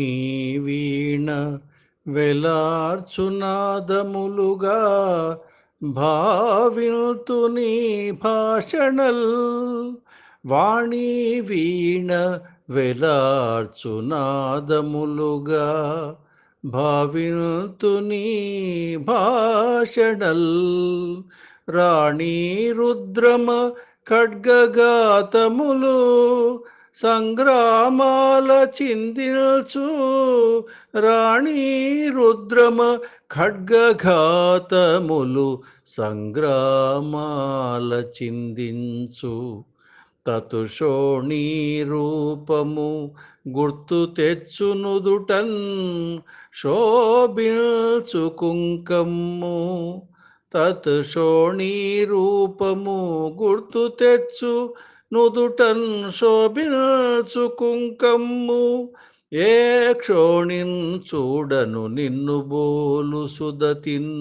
నీ వీణ వెలార్చునాదములుగా భావిల్తు నీ భాషణల్. వాణి వీణ వెలార్చునాదములుగా భావిల్తు నీ భాషణల్. రాణి రుద్రమ ఖడ్గగాతములు సంగ్రామాల చిందిల్చు రాణి రుద్రమ ఖడ్గఘాతములు సంగ్రామాల చిందించు. తతుషోణీ రూపము గుర్తు తెచ్చునుదుటన్ శోభిల్చు కుంకమ్ము తత్షోణీ రూపము గుర్తు తెచ్చు నుదుటన్ శోభిల్చు కుంకమ్ము ఏ క్షోణిన్ చూడను నిన్ను బోలు సుదతిన్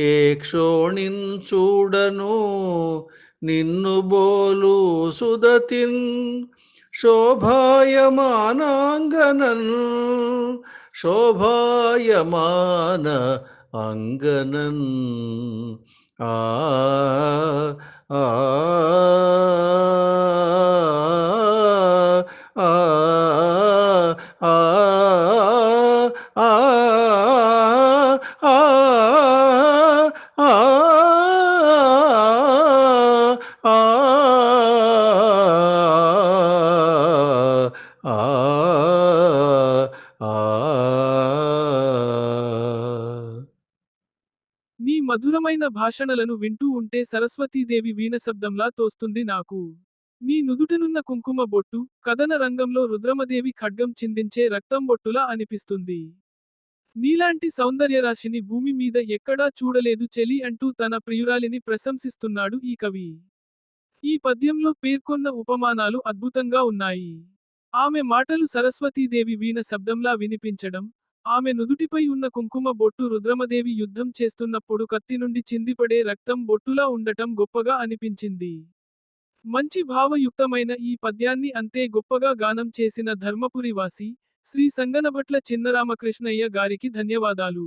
ఏ క్షోణిన్ చూడను నిన్ను బోలు సుదతిన్ శోభాయమానాంగనన్ శోభాయమాన അങ്കനൻ ആ ആ మధురమైన భాషణలను వింటూ ఉంటే సరస్వతీదేవి వీణశబ్దంలా తోస్తుంది నాకు. నీ నుదుటనున్న కుంకుమ బొట్టు కథన రంగంలో రుద్రమదేవి ఖడ్గం చిందించే రక్తం బొట్టులా అనిపిస్తుంది. నీలాంటి సౌందర్యరాశిని భూమి మీద ఎక్కడా చూడలేదు చెలి అంటూ తన ప్రియురాలిని ప్రశంసిస్తున్నాడు ఈ కవి. ఈ పద్యంలో పేర్కొన్న ఉపమానాలు అద్భుతంగా ఉన్నాయి. ఆమె మాటలు సరస్వతీదేవి వీణ శబ్దంలా వినిపించడం ఆమె నుదుటిపై ఉన్న కుంకుమ బొట్టు రుద్రమదేవి యుద్ధం చేస్తున్నప్పుడు కత్తి నుండి చిందిపడే రక్తం బొట్టులా ఉండటం గొప్పగా అనిపించింది. మంచి భావయుక్తమైన ఈ పద్యాన్ని అంతే గొప్పగా గానం చేసిన ధర్మపురి వాసి శ్రీ సంగనభట్ల చిన్నరామకృష్ణయ్య గారికి ధన్యవాదాలు.